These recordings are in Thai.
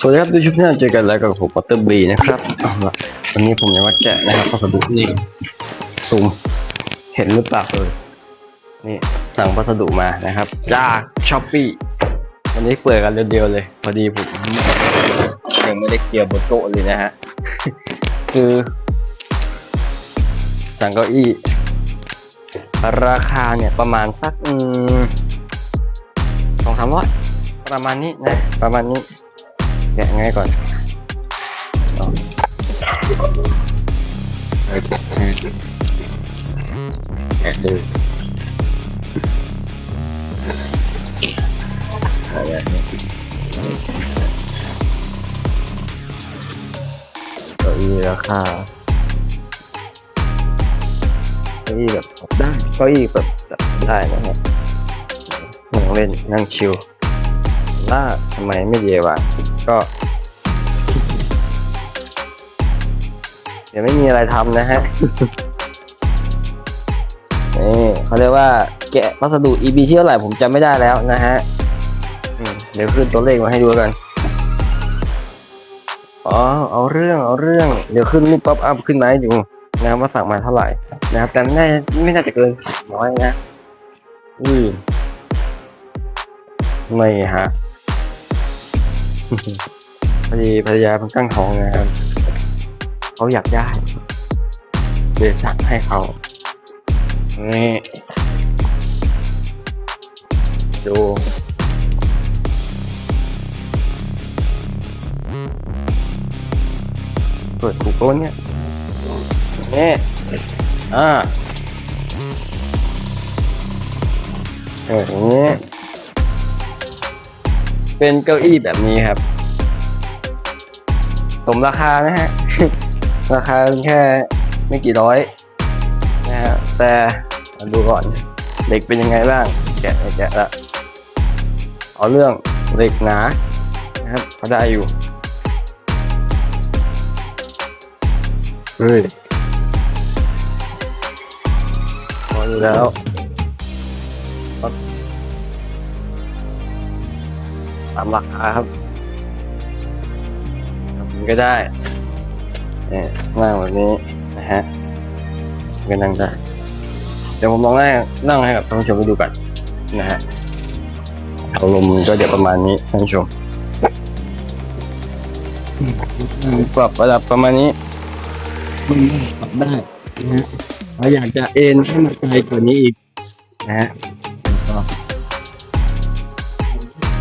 สวัสดีครับดูชุดนี้เจอกันแล้วกับผมปัตเตอร์บีนะครับเอาละวันนี้ผมจะมาแกะนะครับพัสดุนี่ซูมเห็นหรือเปล่าเออนี่สั่งพัสดุมานะครับ จากช้อปปี้วันนี้เปิดกันเดียวๆเลย พอดีผมยังไม่ได้เคลียร์บนโต๊ะเลยนะฮะคือ สั่งเก้าอี้ ราคาเนี่ยประมาณสักสองสามร้อยประมาณนี้นะประมาณนี้ แกะง่ายก่อนเอาแกะดูอะไรเนี่ยเก้าอี้ราคาเก้าอี้แบบได้เก้าอี้แบบปรับได้นะครับนั่งเล่นนั่งชิล ล่าทำไมไม่เยวะก็เดี๋ยวไม่มีอะไรทำนะฮะนี่เขาเรียกว่าแกะพัสดุ EB ที่เท่าไหร่ผมจำไม่ได้แล้วนะฮะเดี๋ยวขึ้นตัวเลขมาให้ดูกันอ๋อเอาเรื่องเอาเรื่อง เดี๋ยวขึ้นรูปป๊อปอัพขึ้นมาให้ดูนะครับว่าสั่งมาเท่าไหร่นะครับแต่ไม่ไม่น่าจะเกินน้อยนะอืมไม่ฮะ พอดีภรรยาเพิ่งตั้งท้องนะครับเขาอยากได้เลยสั่งให้เขานี่ดูเปิดกูโก้เนี่ยนี่อ่าเอออย่างนี้ เป็นเก้าอี้แบบนี้ครับ สมราคานะฮะ ราคาเพียงแค่ไม่กี่ร้อยนะฮะแต่มาดูก่อนเหล็กเป็นยังไงบ้าง แกะแกะละเอาเรื่องเหล็กหนานะครับก็ได้อยู่เฮ้ยพออยู่แล้ว ตามราคาครับทำอย่างนี้ก็ได้เนี่ยนั่งแบบนี้นะฮะก็นั่งได้ เดี๋ยวผมลองนั่งนั่งให้กับท่านผู้ชมไปดูกันนะฮะอารมณ์ก็เดี๋ยวประมาณนี้ท่านผู้ชมอืมปรับระดับประมาณนี้มันปรับได้นะฮะถ้าอยากจะเอ็นให้มันไกลกว่านี้อีกนะฮะก็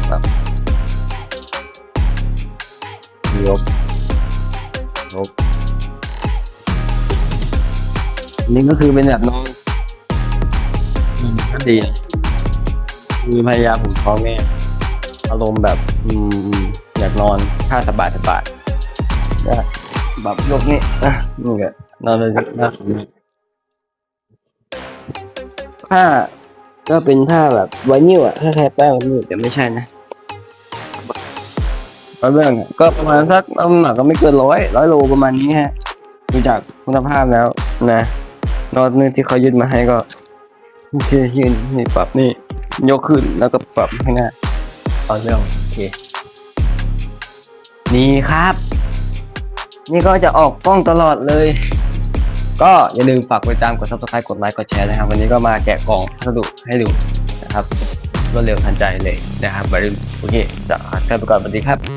ปรับ ยกยกอันนี่ก็คือเป็นแบบนอนอืมก็ดีนะคือพยายามผมท้องเนี่อารมณ์แบบอืมอยากนอนท่าสบายสบายแบบยกนี่อะนี่ก็นอนเลยนะท่าก็เป็นท่าแบบไวนิ้วอะถ้าแค่แป้งนิ้วแต่ไม่ใช่นะ ก็เรื่องก็ประมาณสักน้ำหนักก็ไม่เกินร้อยร้อยโลประมาณนี้ฮะดูจากคุณภาพแล้วนะนอนนึงที่เขายึดมาให้ก็โอเคยืนนี่ปรับนี่ยกขึ้นแล้วก็ปรับข้างหน้าเอาเรื่องโอเคนี่ครับ นี่ก็จะออกกล้องตลอดเลย ก็อย่าลืมฝากกดตามกด subscribe กดไลค์กดแชร์นะครับ วันนี้ก็มาแกะกล่องพัสดุให้ดูนะครับรวดเร็วทันใจเลยนะครับบาริมโอเคจะลาไปก่อนสวัสดีครับ